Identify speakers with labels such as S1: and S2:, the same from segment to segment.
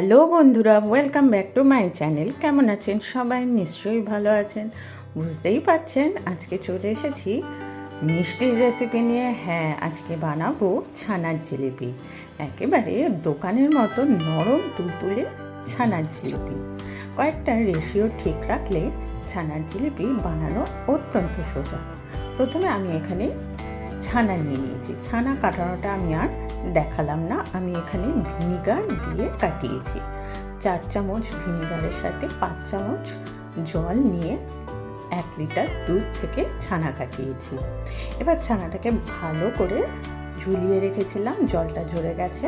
S1: Hello বন্ধুরা welcome back to my channel কেমন আছেন সবাই? নিশ্চয়ই ভালো আছেন। বুঝতেই পারছেন, আজকে চলে এসেছি মিষ্টির রেসিপি নিয়ে। হ্যাঁ আজকে বানাবো ছানার জিলিপি। একেবারে দোকানের মতো নরম তুলতুলে ছানার জিলিপি। কয়েকটা রেশিও ঠিক রাখলে ছানার জিলিপি বানানো অত্যন্ত সোজা। প্রথমে আমি এখানে ছানা নিয়ে নিয়েছি। ছানা কাটানোটা আমি আর দেখালাম না, আমি এখানে ভিনিগার দিয়ে কাটিয়েছি। চার চামচ ভিনিগারের সাথে পাঁচ চামচ জল নিয়ে এক লিটার দুধ থেকে ছানা কাটিয়েছি। এবার ছানাটাকে ভালো করে ঝুলিয়ে রেখেছিলাম, জলটা ঝরে গেছে।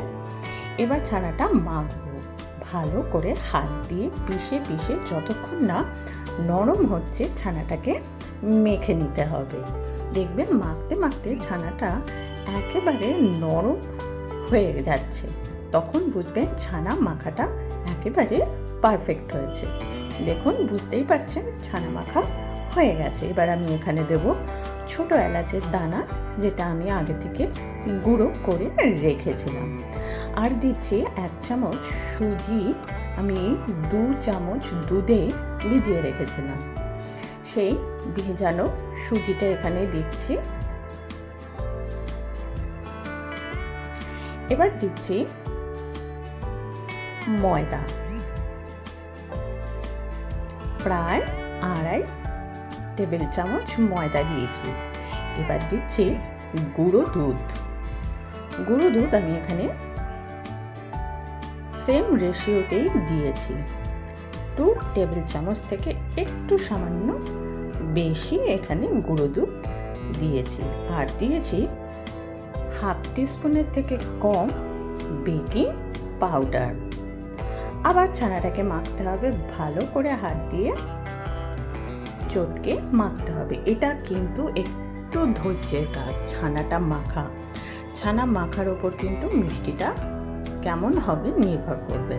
S1: এবার ছানাটা মাখবো। ভালো করে হাত দিয়ে পিষে পিষে যতক্ষণ না নরম হচ্ছে, ছানাটাকে মেখে নিতে হবে। দেখবেন মাখতে মাখতে ছানাটা একেবারে নরম হয়ে যাচ্ছে। তখন বুঝবেন ছানা মাখাটা একেবারে পারফেক্ট হয়েছে। দেখুন, বুঝতেই পারছেন ছানা মাখা হয়ে গেছে। এবার আমি এখানে দেব ছোট এলাচের দানা, যেটা আমি আগে থেকে গুঁড়ো করে রেখেছিলাম। আর দিচ্ছি এক চামচ সুজি, আমি দু চামচ দুধে ভিজিয়ে রেখেছিলাম। সেই ভেজানো সুজিটা এখানে দিচ্ছি। এবার দিচ্ছি ময়দা। প্রায় আড়াই টেবিল চামচ ময়দা দিয়েছি। এবার দিচ্ছি গুঁড়ো দুধ। গুঁড়ো দুধ আমি এখানে সেম রেশিওতেই দিয়েছি। টু টেবিল চামচ থেকে একটু সামান্য বেশি এখানে গুঁড়ো দুধ দিয়েছি। আর দিয়েছি হাফ টিস্পুনের থেকে কম বেকিং পাউডার। আবার ছানাটাকে মাখতে হবে ভালো করে হাত দিয়ে। চটকে মাখতে হবে। এটা কিন্তু একটু ধৈর্যের কাজ, ছানাটা মাখা। ছানা মাখার ওপর কিন্তু মিষ্টিটা কেমন হবে নির্ভর করবে।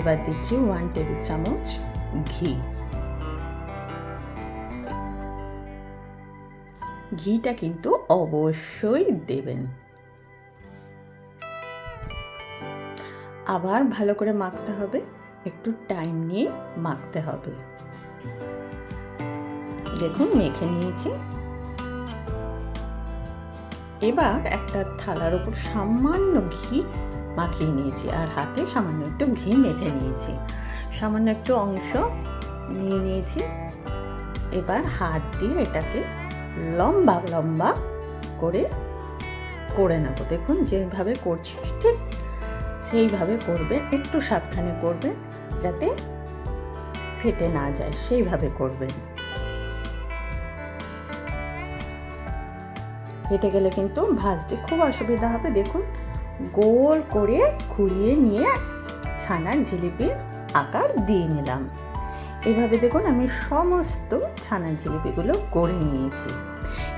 S1: এবার দিচ্ছি ওয়ান টেবিল চামচ ঘি। ঘিটা কিন্তু অবশ্যই দেবেন। আবার ভালো করে মাখতে হবে। একটু টাইম নিয়ে মাখতে হবে। দেখুন, মেখে নিয়েছি। এবার একটা থালার উপর সামান্য ঘি মাখিয়ে নিয়েছি আর হাতে সামান্য একটু ঘি মেখে নিয়েছি। সামান্য একটু অংশ নিয়ে নিয়েছি। এবার হাত দিয়ে এটাকে লম্বা লম্বা করে করে নেব। দেখুন যেভাবে করছি ঠিক সেইভাবে করবে, একটু সাবধানে করবে যাতে ফেটে না যায়, সেইভাবে করবেন ফেটে গেলে কিন্তু ভাজতে খুব অসুবিধা হবে। দেখুন, গোল করে ঘুরিয়ে নিয়ে ছানার জিলিপির আকার দিয়ে নিলাম। এভাবে দেখুন আমি সমস্ত ছানার জিলিপিগুলো করে নিয়েছি।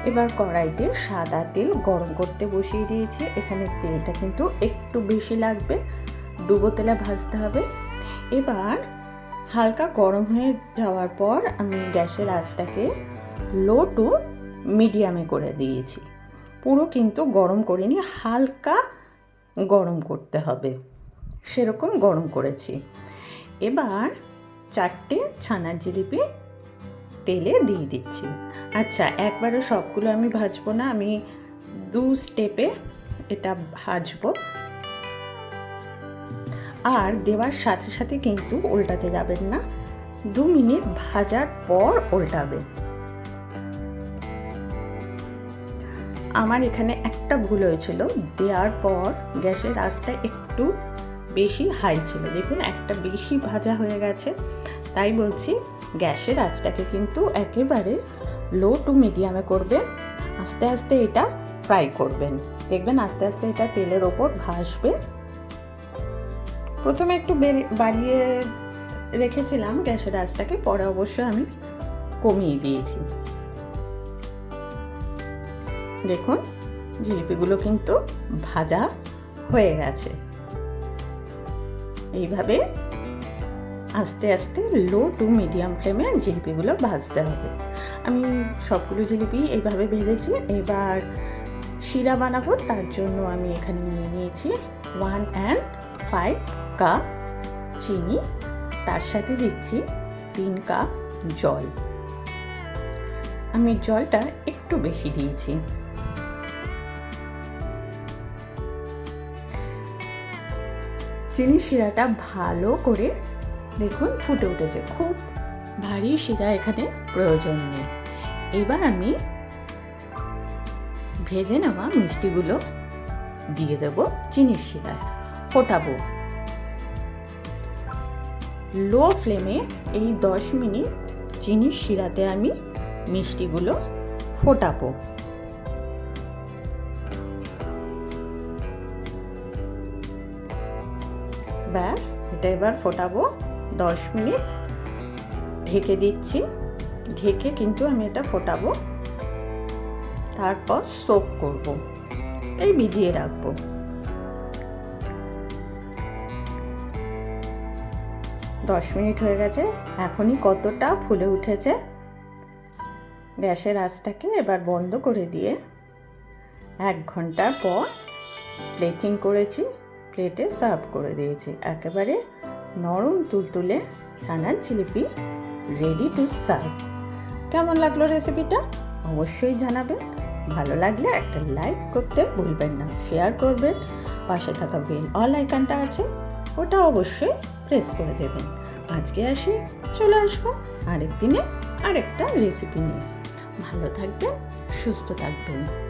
S1: এবার কড়াইতে সাদা তেল গরম করতে বসিয়ে দিয়েছি। এখানে তেলটা কিন্তু একটু বেশি লাগবে, ডুবো তেলে ভাজতে হবে। এবার হালকা গরম হয়ে যাওয়ার পর আমি গ্যাসের আঁচটাকে লো টু মিডিয়ামে করে দিয়েছি। পুরো কিন্তু গরম করিনি, হালকা গরম করতে হবে। সেরকম গরম করেছি। এবার চারটে ছানার জিলিপি তেলে দিয়ে দিচ্ছি। আচ্ছা একবারও সবগুলো আমি ভাজবো না, আমি দু স্টেপে এটা ভাজবো। আর দেওয়ার সাথে সাথে কিন্তু উল্টাতে যাবেন না, দু মিনিট ভাজার পর উল্টাবেন। আমার এখানে একটা ভুল হয়েছিল, দেওয়ার পর গ্যাসের আঁচটা একটু বেশি হাই ছিল। দেখুন, একটা বেশি ভাজা হয়ে গেছে। তাই বলছি, গ্যাসের আঁচটাকে কিন্তু একেবারে লো টু মিডিয়ামে করবেন। আস্তে আস্তে এটা ফ্রাই করবেন। দেখবেন, আস্তে আস্তে এটা তেলের ওপর ভাসবে। প্রথমে একটু বাড়িয়ে রেখেছিলাম গ্যাসের আঁচটাকে, পরে অবশ্যই আমি কমিয়ে দিয়েছি। দেখুন, জিলিপিগুলো কিন্তু ভাজা হয়ে গেছে। এইভাবে আস্তে আস্তে লো টু মিডিয়াম ফ্লেমে জিলিপিগুলো ভাজতে হবে। আমি সবগুলো জিলিপি এইভাবে ভেজেছি, এবার শিরা বানাবো, তার জন্য আমি এখানে নিয়ে নিয়েছি ওয়ান অ্যান্ড ফাইভ কাপ চিনি, তার সাথে দিচ্ছি তিন কাপ জল। আমি জলটা একটু বেশি দিয়েছি। চিনি শিরাটা ভালো করে দেখুন ফুটে উঠেছে। খুব ভারী শিরা এখানে প্রয়োজন নেই। এবার আমি ভেজে নেওয়া মিষ্টিগুলো দিয়ে দেব চিনির শিরায়। ফোটাবো। লো ফ্লেমে এই দশ মিনিট চিনির শিরাতে আমি মিষ্টিগুলো ফোটাবো। ব্যাস, এটা এবার ফোটাবো দশ মিনিট। ঢেকে দিচ্ছি। ঢেকে কিন্তু আমি এটা ফোটাবো। তারপর সোক করব। এই ভিজিয়ে রাখব। দশ মিনিট হয়ে গেছে। এখনই কতটা ফুলে উঠেছে? গ্যাসের আঁচটাকে এবার বন্ধ করে দিয়ে এক ঘণ্টার পর প্লেটিং করেছি। প্লেটে সার্ভ করে দিয়েছি। একেবারে নরম তুলতুলে ছানার জিলিপি রেডি টু সার্ভ কেমন লাগল রেসিপিটা অবশ্যই জানাবেন। ভালো লাগলে একটা লাইক করতে ভুলবেন না। শেয়ার করবেন। পাশে থাকা বেল অল আইকনটা আছে, ওটা অবশ্যই প্রেস করে দেবেন। আজকে আসি, চলে আসব আরেক দিনে আরেকটা রেসিপি নিয়ে। ভালো থাকবেন, সুস্থ থাকবেন।